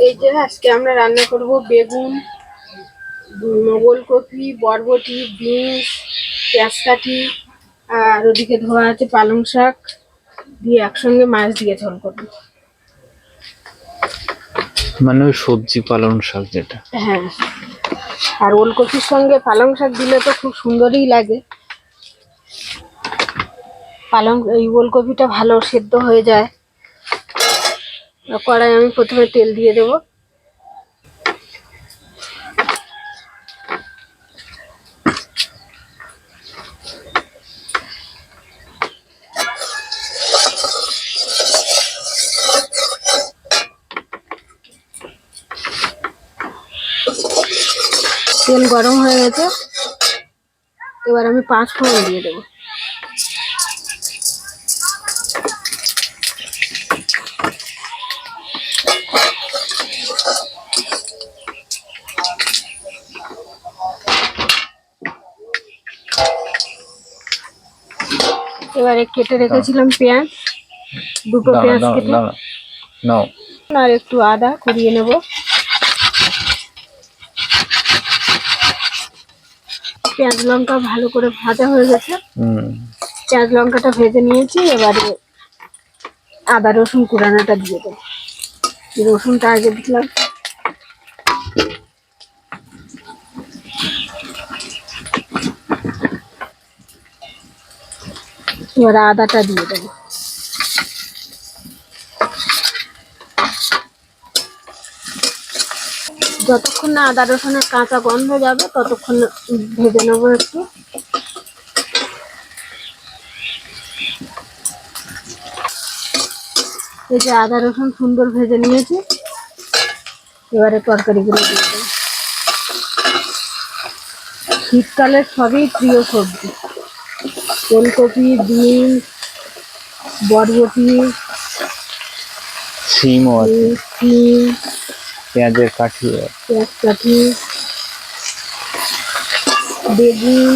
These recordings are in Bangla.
এই যে আজকে আমরা রান্না করব বেগুন উম, ওলকপি বরবটি বিনস পেঁয়াজকাঠি আর ওদিকে ধোয়া আছে পালং শাক দিয়ে একসঙ্গে মাছ দিয়ে ঝোল করব। মানে ওই সবজি পালং শাক যেটা। হ্যাঁ আর ওলকপির সঙ্গে পালং শাক দিলে তো খুব সুন্দরই লাগে। পালং এই ওলকপিটা ভালো সেদ্ধ হয়ে যায়। কড়াই আমি প্রথমে তেল দিয়ে দেবো। তেল গরম হয়ে গেছে। এবার আমি পাঁচ ফোড়ন দিয়ে দেবো। এবারে কেটে রেখেছিলাম পেঁয়াজ। দুটো পেঁয়াজ কেটে। নাও। আর একটু আদা কুড়িয়ে নেব। পেঁয়াজ লঙ্কা ভালো করে ভাজা হয়ে গেছে। পেঁয়াজ লঙ্কাটা ভেজে নিয়েছি এবারে আদা রসুন কুড়ানোটা দিয়ে দেবো। রসুনটা আগে দিলাম। এবার আদাটা দিয়ে দেবো যতক্ষণ না আদা রসুনের কাঁচা গন্ধ যাবে, ততক্ষণ ভেজে নেব একটু। এই যে আদা রসুন সুন্দর ভেজে নিয়েছি, এবারে তরকারিগুলো দিয়ে দেবো। শীতকালের সবই প্রিয় সবজি। ফুলকপি বিন বরবটি সিমও আছে। সিম পেঁয়াজের কাঠি পেঁয়াজ কাঠি বেগুন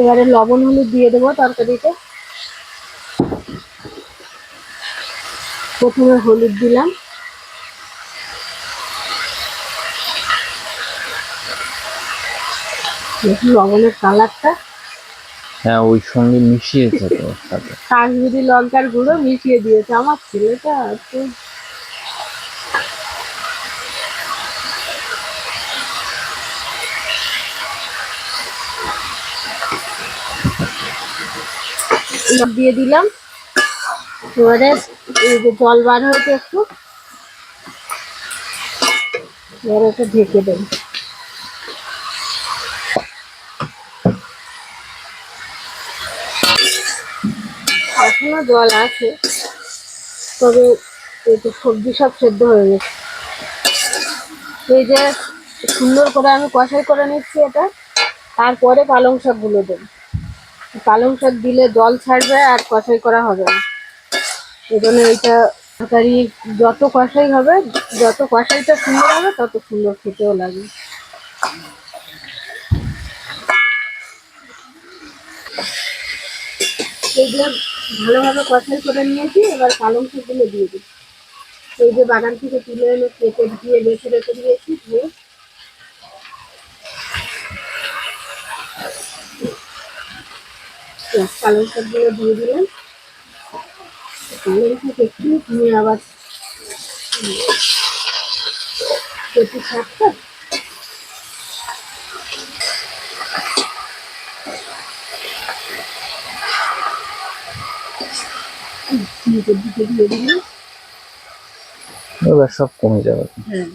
এবারে লবণ হলুদ দিয়ে দেবো তরকারিতে। প্রথমে হলুদ দিলাম। দেখুন লবণের কালারটা। হ্যাঁ ওই সঙ্গে মিশিয়েছে তো সাথে কাশ্মীরি লঙ্কার গুঁড়ো মিশিয়ে দিয়েছে আমার ছেলেটা। তো দিয়ে দিলাম। এবারে এই যে জল বার হয়েছে একটু। একটু ঢেকে দেবো। এখনও জল আছে, তবে এই তো সবজি সব সেদ্ধ হয়ে গেছে। এই যে সুন্দর করে আমি কষাই করে নিচ্ছি এটা, তারপরে পালং শাকগুলো দেবো। পালং শাক দিলে জল ছাড়বে আর কষাই করা হবে না। এই জন্য এইটা তরকারি যত কষাই হবে, যত কষাইটা সুন্দর হবে, তত সুন্দর খেতেও লাগে ভালোভাবে কষাই করে নিয়েছি, এবার পালং শাকগুলো দিয়ে দিই। এই যে বাগান থেকে তুলে এনে কেটে দিয়ে বেছে রেখে দিয়েছি, দিয়ে পালং শাকগুলো দিয়ে দিলাম। পালং শাক একটু নিয়ে আবার কেটে শাকটা নিচের দিকে দিয়ে দিলাম এবার সব কমে যাবে। হ্যাঁ।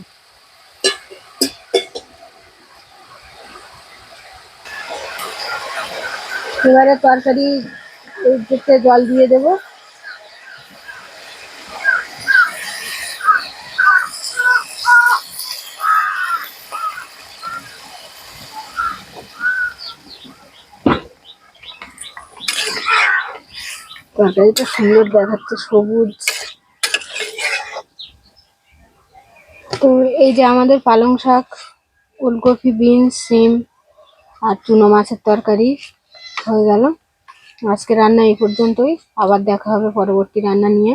এবারে তরকারি এই দিকতে জল দিয়ে দেবো। তরকারিটা সুন্দর দেখাচ্ছে, সবুজ। তো এই যে আমাদের পালং শাক, ওলকপি, বিনস, সিম আর চুনো মাছের তরকারি হয়ে গেল। আজকে রান্না এই পর্যন্তই। আবার দেখা হবে পরবর্তী রান্না নিয়ে।